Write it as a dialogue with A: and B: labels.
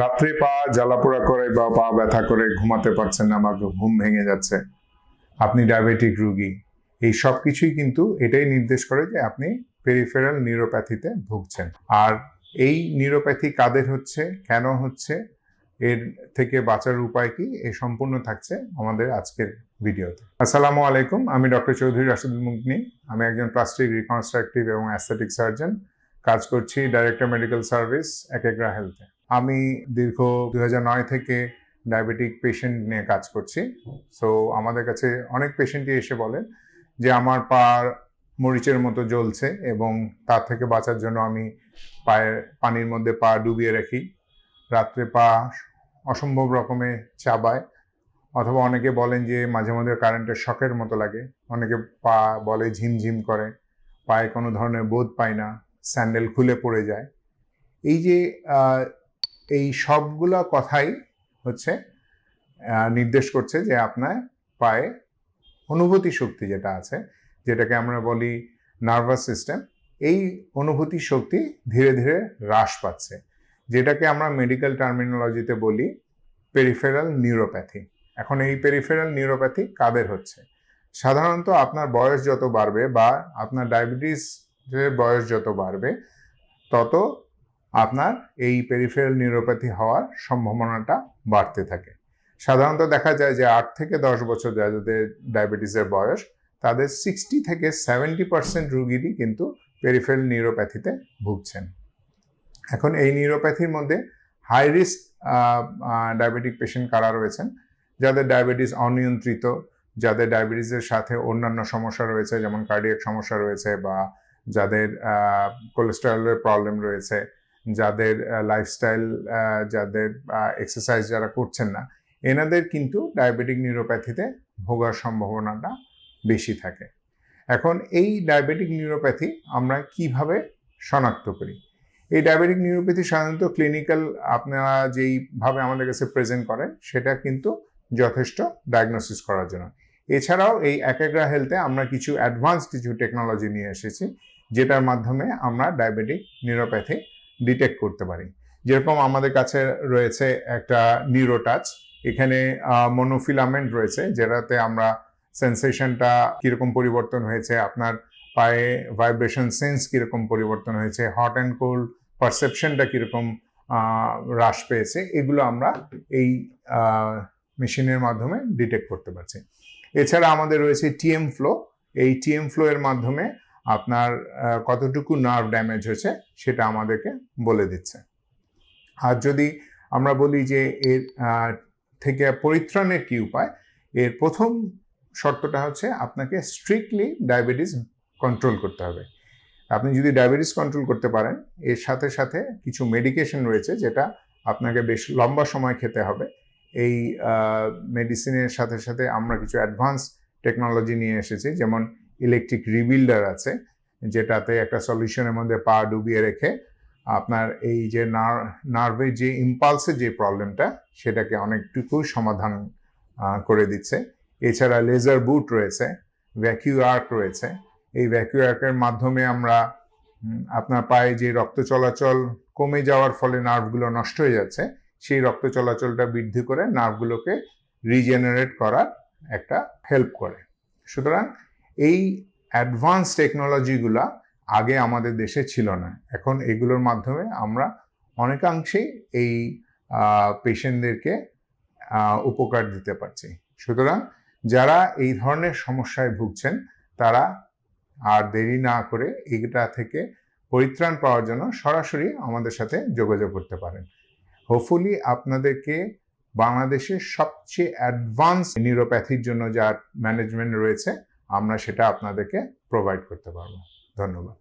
A: রাত্রে পা জ্বালাপোড়া করে বা পা ব্যথা করে ঘুমাতে পারছেন না বা ঘুম ভেঙে যাচ্ছে। আপনি ডায়াবেটিক রোগী। এই সব কিছুই কিন্তু এটাই নির্দেশ করে যে আপনি পেরিফেরাল নিউরোপ্যাথিতে ভুগছেন। আর এই নিউরোপ্যাথি কাদের হচ্ছে, কেন হচ্ছে, এর থেকে বাঁচার উপায় কি, এ সম্পূর্ণ থাকছে আমাদের আজকের ভিডিওতে। আসসালামু আলাইকুম, আমি ডক্টর চৌধুরী রাশিদুল মুগনি। আমি একজন প্লাস্টিক রিকনস্ট্রাকটিভ এবং অ্যাস্থেটিক সার্জন কাজ করছি ডাইরেক্টর মেডিকেল সার্ভিস একেগ্রা হেলথে আমি দীর্ঘ দু থেকে ডায়াবেটিক পেশেন্ট নিয়ে কাজ করছি। সো আমাদের কাছে অনেক পেশেন্টই এসে বলে যে, আমার পা মরিচের মতো জ্বলছে এবং তার থেকে বাঁচার জন্য আমি পায়ের পানির মধ্যে পা ডুবিয়ে রাখি। রাত্রে পা অসম্ভব রকমে চাবায়। অথবা অনেকে বলেন যে, মাঝে মাঝে কারেন্টের শখের মতো লাগে। অনেকে পা বলে ঝিমঝিম করে। পায়ে কোনো ধরনের বোধ পায় না। স্যান্ডেল খুলে পড়ে যায়। এই যে এই সবগুলো কথাই হচ্ছে নির্দেশ করছে যে আপনার পায়ে অনুভূতি শক্তি যেটা আছে, যেটাকে আমরা বলি নার্ভাস সিস্টেম, এই অনুভূতি শক্তি ধীরে ধীরে হ্রাস পাচ্ছে। যেটাকে আমরা মেডিকেল টার্মিনোলজিতে বলি পেরিফেরাল নিউরোপ্যাথি। এখন এই পেরিফেরাল নিউরোপ্যাথি কাদের হচ্ছে? সাধারণত আপনার বয়স যত বাড়বে বা আপনার ডায়াবেটিস বয়স যত বাড়বে, তত আপনার এই পেরিফেরাল নিউরোপ্যাথি হওয়ার সম্ভাবনাটা বাড়তে থাকে। সাধারণত দেখা যায় যে আট থেকে দশ বছর যাদের ডায়াবেটিসের বয়স, তাদের সিক্সটি থেকে সেভেন্টি পার্সেন্ট রুগীরই কিন্তু পেরিফেরাল নিউরোপ্যাথিতে ভুগছেন। এখন এই নিউরোপ্যাথির মধ্যে হাই রিস্ক ডায়াবেটিক পেশেন্ট কারা রয়েছেন? যাদের ডায়াবেটিস অনিয়ন্ত্রিত, যাদের ডায়াবেটিসের সাথে অন্যান্য সমস্যা রয়েছে, যেমন কার্ডিয়াক সমস্যা রয়েছে বা যাদের কোলেস্টেরলের প্রবলেম রয়েছে যাদের লাইফস্টাইল যাদের এক্সারসাইজ যারা করছেন না, এনাদের কিন্তু ডায়াবেটিক নিউরোপ্যাথিতে ভোগার সম্ভাবনাটা বেশি থাকে। এখন এই ডায়াবেটিক নিউরোপ্যাথি আমরা কীভাবে শনাক্ত করি? এই ডায়াবেটিক নিউরোপ্যাথি সাধারণত ক্লিনিক্যাল আপনারা যেইভাবে আমাদের কাছে প্রেজেন্ট করেন, সেটা কিন্তু যথেষ্ট ডায়াগনোসিস করার জন্য। এছাড়াও এই একাগ্রা হেলথে আমরা কিছু অ্যাডভান্স কিছু টেকনোলজি নিয়ে এসেছি, যেটার মাধ্যমে আমরা ডায়াবেটিক নিউরোপ্যাথি ডিটেক্ট করতে পারি। যেরকম আমাদের কাছে রয়েছে একটা নিউরোটাচ এখানে মনোফিলামেন্ট রয়েছে, যেটাতে আমরা সেন্সেশনটা কীরকম পরিবর্তন হয়েছে, আপনার পায়ে ভাইব্রেশন সেন্স কীরকম পরিবর্তন হয়েছে হট অ্যান্ড কোল্ড পারসেপশনটা কীরকম হ্রাস পেয়েছে, এগুলো আমরা এই মেশিনের মাধ্যমে ডিটেক্ট করতে পারছি। এছাড়া আমাদের রয়েছে টিএম ফ্লো এই টিএম ফ্লো এর মাধ্যমে আপনার কতটুকু নার্ভ ড্যামেজ হয়েছে সেটা আমাদেরকে বলে দিচ্ছে। আর যদি আমরা বলি যে এর থেকে পরিত্রাণের কি উপায়, এর প্রথম শর্তটা হচ্ছে আপনাকে স্ট্রিক্টলি ডায়াবেটিস কন্ট্রোল করতে হবে। আপনি যদি ডায়াবেটিস কন্ট্রোল করতে পারেন, এর সাথে সাথে কিছু মেডিকেশন রয়েছে যেটা আপনাকে বেশ লম্বা সময় খেতে হবে। এই মেডিসিনের সাথে সাথে আমরা কিছু অ্যাডভান্স টেকনোলজি নিয়ে এসেছি, যেমন ইলেকট্রিক রিবিল্ডার আছে, যেটাতে একটা সলিউশনের মধ্যে পা ডুবিয়ে রেখে আপনার এই যে নার্ভের যে ইম্পালসের যে প্রবলেমটা সেটাকে অনেকটুকু সমাধান করে দিচ্ছে। এছাড়া লেজার বুট রয়েছে ভ্যাকিউ আর্ক রয়েছে। এই ভ্যাকিউ আর্কের মাধ্যমে আমরা আপনার পায়ে যে রক্ত চলাচল কমে যাওয়ার ফলে নার্ভগুলো নষ্ট হয়ে যাচ্ছে, সেই রক্ত চলাচলটা বৃদ্ধি করে নার্ভগুলোকে রিজেনারেট করার একটা হেল্প করে। সুতরাং এই অ্যাডভান্স টেকনোলজিগুলা আগে আমাদের দেশে ছিল না। এখন এগুলোর মাধ্যমে আমরা অনেকাংশেই এই পেশেন্টদেরকে উপকার দিতে পারছি। সুতরাং যারা এই ধরনের সমস্যায় ভুগছেন, তারা আর দেরি না করে এইটা থেকে পরিত্রাণ পাওয়ার জন্য সরাসরি আমাদের সাথে যোগাযোগ করতে পারেন। হোপফুলি আপনাদেরকে বাংলাদেশের সবচেয়ে অ্যাডভান্স নিউরোপ্যাথির জন্য যা ম্যানেজমেন্ট রয়েছে আমরা সেটা আপনাদেরকে প্রোভাইড করতে পারব। ধন্যবাদ।